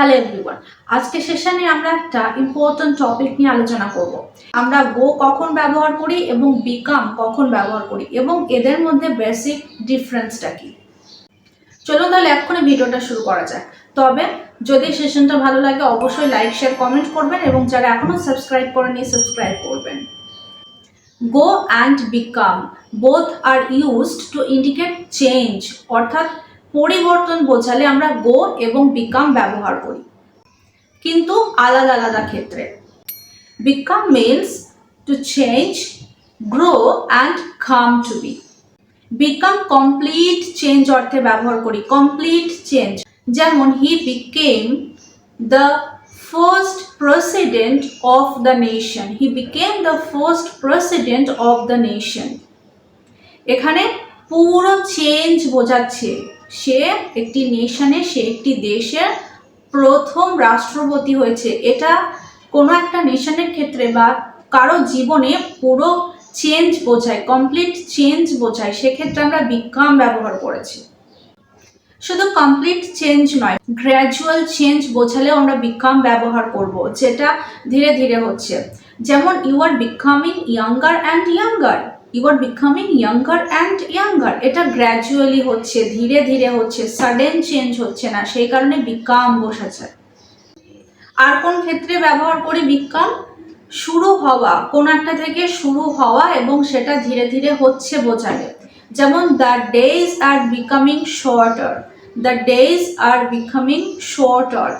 Hello everyone আজকে সেশনে আমরা একটা ইম্পর্ট্যান্ট টপিক নিয়ে আলোচনা করব। আমরা গো কখন ব্যবহার করি এবং বিকাম কখন ব্যবহার করি এবং এদের মধ্যে বেসিক ডিফারেন্সটা কি? চলুন তাহলে এক্ষুনি ভিডিওটা শুরু করা যাক। তবে যদি সেশনটা ভালো লাগে, অবশ্যই লাইক শেয়ার কমেন্ট করবেন এবং যারা এখনও সাবস্ক্রাইব করেনি সাবস্ক্রাইব করবেন। Go and become both are used to indicate change অর্থাৎ পরিবর্তন বোঝালে আমরা গো এবং বিকাম ব্যবহার করি। কিন্তু আলাদা আলাদা ক্ষেত্রে। Become means to change grow and come to be become complete change অর্থে ব্যবহার করি কমপ্লিট চেঞ্জ যেমন he became the first president of the nation he became the first president of the nation এখানে পুরো চেঞ্জ বোঝাচ্ছে। সে একটি নেশনে, সে একটি দেশের প্রথম রাষ্ট্রপতি হয়েছে। এটা কোনো একটা নেশনের ক্ষেত্রে বা কারও জীবনে পুরো চেঞ্জ বোঝায় কমপ্লিট চেঞ্জ বোঝায়। সেক্ষেত্রে আমরা বিজ্ঞান ব্যবহার করেছি। শুধু কমপ্লিট চেঞ্জ নয় গ্র্যাজুয়াল চেঞ্জ বোঝালেও আমরা বিজ্ঞান ব্যবহার করব, যেটা ধীরে ধীরে হচ্ছে। যেমন you are becoming younger and younger you are becoming younger and younger এটা গ্র্যাজুয়ালি হচ্ছে, ধীরে ধীরে হচ্ছে সাডেন চেঞ্জ হচ্ছে না, সেই কারণে বিকাম বসেছে। আর কোন ক্ষেত্রে ব্যবহার করি বিজ্ঞান শুরু হওয়া, কোন একটা থেকে শুরু হওয়া এবং সেটা ধীরে ধীরে হচ্ছে বোঝালে। যেমন the days are becoming shorter the days are becoming shorter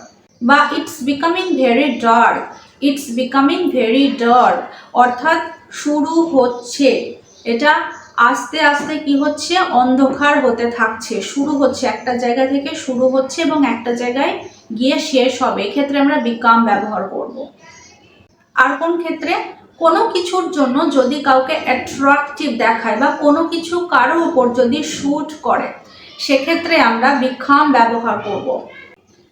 বা it's becoming very dark it's becoming very dark অর্থাৎ, শুরু হচ্ছে। এটা আস্তে আস্তে কি হচ্ছে? অন্ধকার হতে থাকছে। শুরু হচ্ছে একটা জায়গা থেকে শুরু হচ্ছে এবং একটা জায়গায় গিয়ে শেষ হবে। এক্ষেত্রে আমরা বিকাম ব্যবহার করব। আর কোন ক্ষেত্রে? কোনো কিছুর জন্য যদি কাউকে অ্যাট্রাকটিভ দেখায় বা কোনো কিছু কারও উপর যদি শ্যুট করে, সেক্ষেত্রে আমরা বিখাম ব্যবহার করব।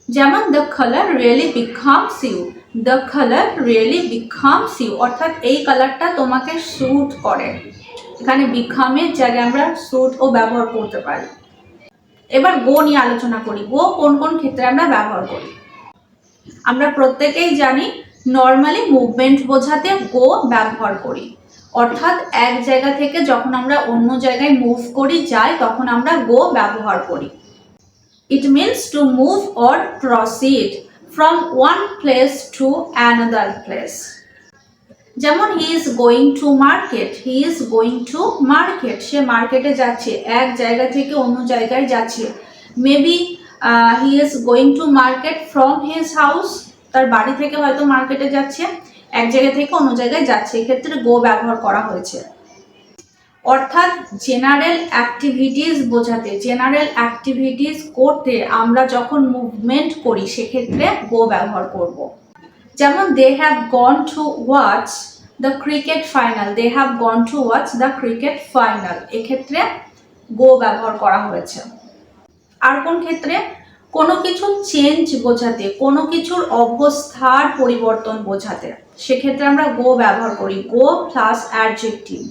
যেমন the colour really becomes you the colour really becomes sue অর্থাৎ এই কালারটা তোমাকে শ্যুট করে। এখানে বিখামের জায়গায় আমরা ও ব্যবহার করতে পারি। এবার গো নিয়ে আলোচনা করি। গো কোন কোন ক্ষেত্রে আমরা ব্যবহার করি? আমরা প্রত্যেকেই জানি নর্মালি মুভমেন্ট বোঝাতে গো ব্যবহার করি। অর্থাৎ এক জায়গা থেকে যখন আমরা অন্য জায়গায় মুভ করি, যাই, তখন আমরা গো ব্যবহার করি। It means to move or proceed from one place to another place যেমন he is going to market he is going to market সে মার্কেটে যাচ্ছে, এক জায়গা থেকে অন্য জায়গায় যাচ্ছে। Maybe he is going to market from his house তার বাড়ি থেকে হয়তো মার্কেটে যাচ্ছে, এক জায়গা থেকে অন্য জায়গায় যাচ্ছে। এক্ষেত্রে গো ব্যবহার করা হয়েছে। অর্থাৎ জেনারেল অ্যাক্টিভিটিস বোঝাতে জেনারেল অ্যাক্টিভিটিস করতে আমরা যখন মুভমেন্ট করি, সেক্ষেত্রে গো ব্যবহার করব। যেমন they have gone to watch the cricket final they have gone to watch the cricket final এক্ষেত্রে গো ব্যবহার করা হয়েছে। আর কোন ক্ষেত্রে? কোনো কিছু চেঞ্জ বোঝাতে, কোনো কিছুর অবস্থার পরিবর্তন বোঝাতে। সেক্ষেত্রে আমরা গো ব্যবহার করি গো প্লাস অ্যাডজেক্টিভ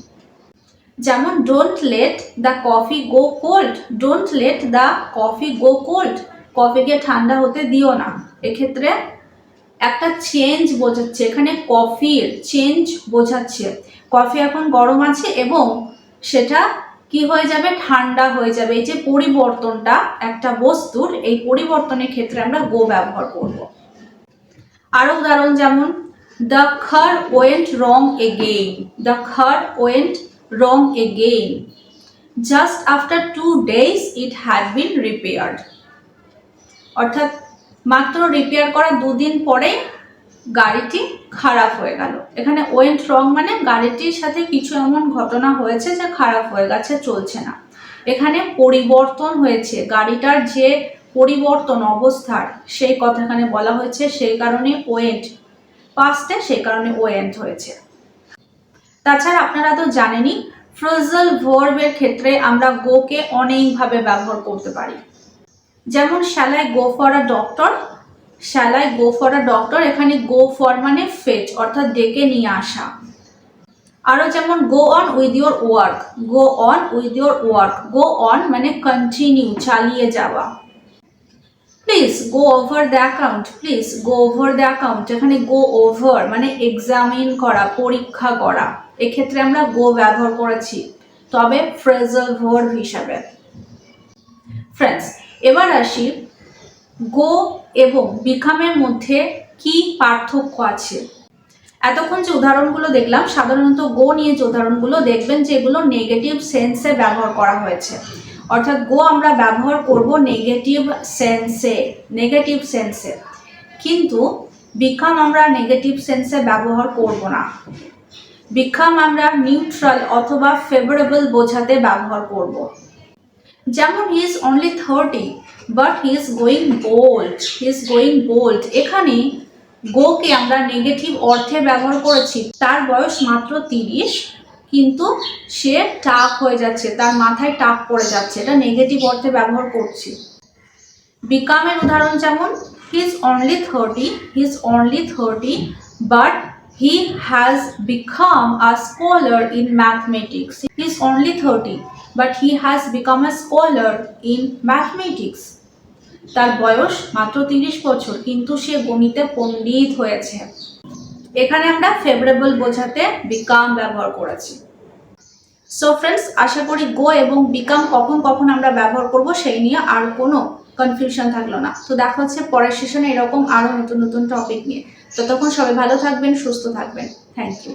যেমন don't let the coffee go cold don't let the coffee go cold কফিকে ঠান্ডা হতে দিও না। এক্ষেত্রে একটা চেঞ্জ বোঝাচ্ছে, এখানে কফির চেঞ্জ বোঝাচ্ছে। কফি এখন গরম আছে এবং সেটা কি হয়ে যাবে? ঠান্ডা হয়ে যাবে। এই যে পরিবর্তনটা একটা বস্তুর, এই পরিবর্তনের ক্ষেত্রে আমরা গো ব্যবহার করব। আরও উদাহরণ যেমন the car went wrong again the car went wrong again just after two days it had been repaired অর্থাৎ মাত্র রিপেয়ার করা দুদিন পরে গাড়িটি খারাপ হয়ে গেল। এখানে ওয়েন্ট রং মানে গাড়িটির সাথে কিছু এমন ঘটনা হয়েছে যে খারাপ হয়ে গেছে, চলছে না। এখানে পরিবর্তন হয়েছে। গাড়িটার যে পরিবর্তন অবস্থার, সেই কথা এখানে বলা হয়েছে, সেই কারণে ওয়েন্ট পাস্টে সেই কারণে ওয়েন্ট হয়েছে। তাছাড়া আপনারা তো জানেনই ফ্রোজাল ভর্বের ক্ষেত্রে আমরা গোকে অনেকভাবে ব্যবহার করতে পারি। যেমন shall I go for a doctor shall I go for a doctor এখানে গো ফর মানে ফেচ অর্থাৎ ডেকে নিয়ে আসা। আরও যেমন go on with your work go on with your work go on মানে কন্টিনিউ চালিয়ে যাওয়া। Please go over the account please go over the account এখানে গো ওভার মানে এক্সামিন করা, পরীক্ষা করা। এক্ষেত্রে আমরা গো ব্যবহার করেছি। তবে ফ্রেজাল ভার্ব হিসাবে। ফ্রেন্ডস এবার আসি গো এবং বিকামের মধ্যে কি পার্থক্য আছে? এতক্ষণ যে উদাহরণগুলো দেখলাম, সাধারণত গো নিয়ে যে উদাহরণগুলো দেখবেন যে এগুলো নেগেটিভ সেন্সে ব্যবহার করা হয়েছে। অর্থাৎ গো আমরা ব্যবহার করব নেগেটিভ সেন্সে নেগেটিভ সেন্সে কিন্তু বিকাম আমরা নেগেটিভ সেন্সে ব্যবহার করব না। বিকাম আমরা নিউট্রাল অথবা ফেভারেবল বোঝাতে ব্যবহার করব। যেমন he is only thirty but he is going bold he is going bold এখানে গোকে আমরা নেগেটিভ অর্থে ব্যবহার করেছি। তার বয়স মাত্র তিরিশ, কিন্তু সে টাক হয়ে যাচ্ছে, তার মাথায় টাক পড়ে যাচ্ছে, এটা নেগেটিভ অর্থে ব্যবহার করছি। বিকামের উদাহরণ যেমন he is only thirty he is only thirty but he has become a scholar in mathematics he is only thirty but he has become a scholar in mathematics তার বয়স মাত্র তিরিশ বছর, কিন্তু সে গণিতে পণ্ডিত হয়েছে। এখানে আমরা ফেভারেবল বোঝাতে বিকাম ব্যবহার করেছি। সো ফ্রেন্ডস আশা করি গো এবং বিকাম কখন কখন আমরা ব্যবহার করব সেই নিয়ে আর কোনো কনফিউশন থাকল না। তো দেখা হচ্ছে পরের সেশনে এরকম আরও নতুন নতুন টপিক নিয়ে। ততক্ষণ সবাই ভালো থাকবেন, সুস্থ থাকবেন। Thank you